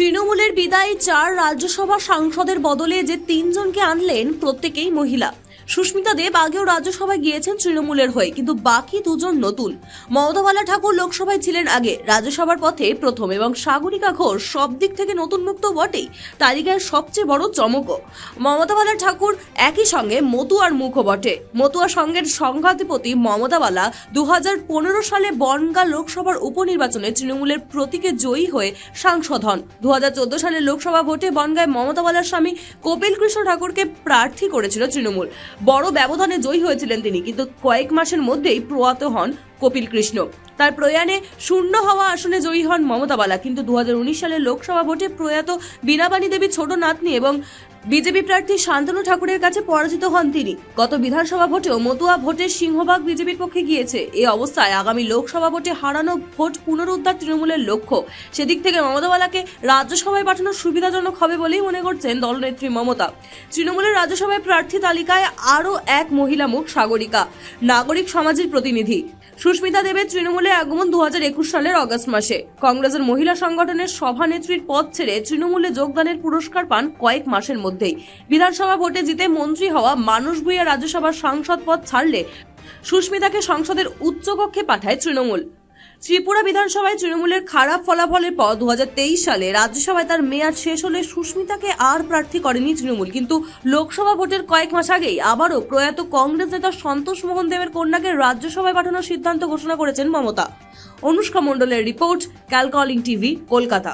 তৃণমূলের বিদায়ে চার রাজ্যসভা সাংসদের বদলে যে তিনজনকে আনলেন প্রত্যেকেই মহিলা। সুস্মিতা দেব আগেও রাজ্যসভায় গিয়েছেন তৃণমূলের হয়ে, কিন্তু বাকি দুজন নতুন। মমতাবালা ঠাকুর লোকসভায় ছিলেন আগে, রাজ্যসভার পথে প্রথম এবং সাগরিকা ঘোষ সব দিক থেকে নতুন মুক্ত বটেই, তালিকায় সবচেয়ে বড় চমকও। মমতাবালা ঠাকুর একই সঙ্গে মতুয়ার মুখও বটে। মতুয়া সঙ্গের সংঘাতিপতি মমতাবালা দু হাজার পনেরো সালে বনগা লোকসভার উপনির্বাচনে তৃণমূলের প্রতীকে জয়ী হয়ে সাংসদ হন। দু সালে লোকসভা ভোটে বনগায় মমতাবালার স্বামী কপিল কৃষ্ণ ঠাকুরকে প্রার্থী করেছিল তৃণমূল। বড় ব্যবধানে জয়ী হয়েছিলেন তিনি, কিন্তু কয়েক মাসের মধ্যেই প্রয়াত হন কপিল কৃষ্ণ। তার প্রয়াণে শূন্য হওয়া আসনে জয়ী হন মমতা বালা, কিন্তু দু হাজার উনিশ সালের লোকসভা ভোটে প্রয়াত বীণাবাণী দেবী ছোট নাতনি এবং বিজেপি প্রার্থী শান্তনু ঠাকুরের কাছে পরাজিত হন তিনি। গত বিধানসভা ভোটেও মতুয়া ভোটের সিংহভাগ বিজেপির পক্ষে গিয়েছে। এ অবস্থায় আগামী লোকসভা ভোটে হারানো ভোট পুনরুদ্ধার তৃণমূলের লক্ষ্য। সেদিক থেকে মমতা বালাকে রাজ্যসভায় পাঠানো সুবিধাজনক হবে বলেই মনে করছেন দলনেত্রী মমতা। তৃণমূলের রাজ্যসভায় প্রার্থী তালিকায় আরও এক মহিলা মুখ সাগরিকা, নাগরিক সমাজের প্রতিনিধি। সুস্মিতা দেবের তৃণমূলে আগমন দু হাজার একুশ সালের অগস্ট মাসে। কংগ্রেসের মহিলা সংগঠনের সভানেত্রীর পদ ছেড়ে তৃণমূলে যোগদানের পুরস্কার পান কয়েক মাসের মধ্যেই। বিধানসভা ভোটে জিতে মন্ত্রী হওয়া মানুষ ভূঁইয়া রাজ্যসভার সাংসদ পদ ছাড়লে সুস্মিতাকে সংসদের উচ্চকক্ষে পাঠায় তৃণমূল। ত্রিপুরা বিধানসভায় তৃণমূলের খারাপ ফলাফলের পর দু হাজার তেইশ সালে রাজ্যসভায় তার মেয়াদ শেষ হলে সুস্মিতাকে আর প্রার্থী করেনি তৃণমূল। কিন্তু লোকসভা ভোটের কয়েক মাস আগেই আবারও প্রয়াত কংগ্রেস নেতা সন্তোষ মোহন দেবের কন্যাকে রাজ্যসভায় পাঠানোর সিদ্ধান্ত ঘোষণা করেছেন মমতা। অনুষ্কা মণ্ডলের রিপোর্ট, ক্যালকলিং টিভি, কলকাতা।